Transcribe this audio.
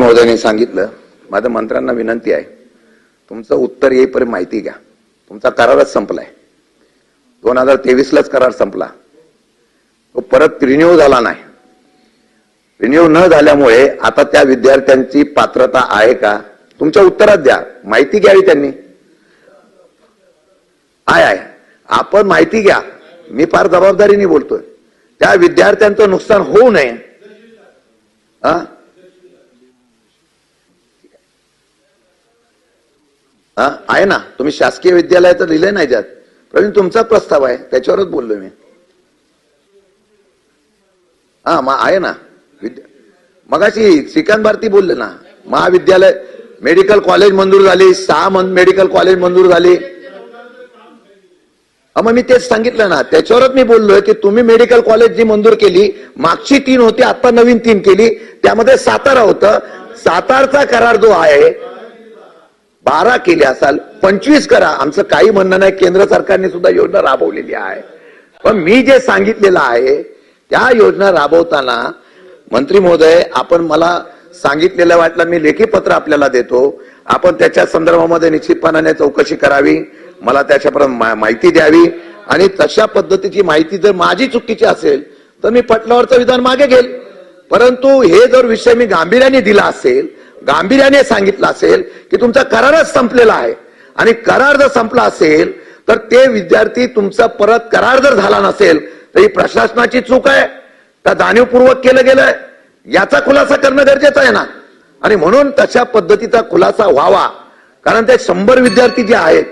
महोदयाने सांगितलं माझं मंत्र्यांना विनंती आहे तुमचं उत्तर येईपर्यंत माहिती घ्या. तुमचा करारच संपलाय. दोन हजार तेवीसलाच करार संपला. तो परत रिन्यू झाला नाही. रिन्यू न झाल्यामुळे आता त्या विद्यार्थ्यांची पात्रता आहे का? तुमच्या उत्तरात द्या. माहिती घ्यावी त्यांनी. आहे आहे. आपण माहिती घ्या. मी फार जबाबदारीने बोलतोय. त्या विद्यार्थ्यांचं नुकसान होऊ नये हा हा आहे ना. तुम्ही शासकीय विद्यालयात लिहिले नाही त्यात. प्रवीण तुमचा प्रस्ताव आहे. त्याच्यावरच बोललोय मी. हा मग आहे ना. विद्या मगाशी श्रीकांत भारती बोलले ना. महाविद्यालय मेडिकल कॉलेज मंजूर झाली. सहा मेडिकल कॉलेज मंजूर झाली. मग मी तेच सांगितलं ना. त्याच्यावरच मी बोललोय की तुम्ही मेडिकल कॉलेज जी मंजूर केली मागची तीन होती आता नवीन तीन केली. त्यामध्ये सातारा होतं. सातारचा करार जो आहे बारा केले असाल पंचवीस करा. आमचं काही म्हणणं नाही केंद्र सरकारने सुद्धा योजना राबवलेली आहे. पण मी जे सांगितलेलं आहे त्या योजना राबवताना मंत्री महोदय आपण मला सांगितलेलं वाटलं मी लेखी पत्र आपल्याला देतो. आपण त्याच्या संदर्भामध्ये निश्चितपणाने चौकशी करावी. मला त्याच्यापर्यंत माहिती द्यावी. आणि तशा पद्धतीची माहिती जर माझी चुकीची असेल तर मी पटलावरचं विधान मागे घेईल. परंतु हे जर विषय मी गांभीर्याने दिला असेल गांभीर्याने सांगितलं असेल की तुमचा करारच संपलेला आहे. आणि करार जर संपला असेल तर ते विद्यार्थी तुमचा परत करार जर झाला नसेल तर ही प्रशासनाची चूक आहे. का जाणीवपूर्वक केलं गेलंय. याचा खुलासा करणं गरजेचं आहे ना? आणि म्हणून तशा पद्धतीचा खुलासा व्हावा. कारण ते शंभर विद्यार्थी जे आहेत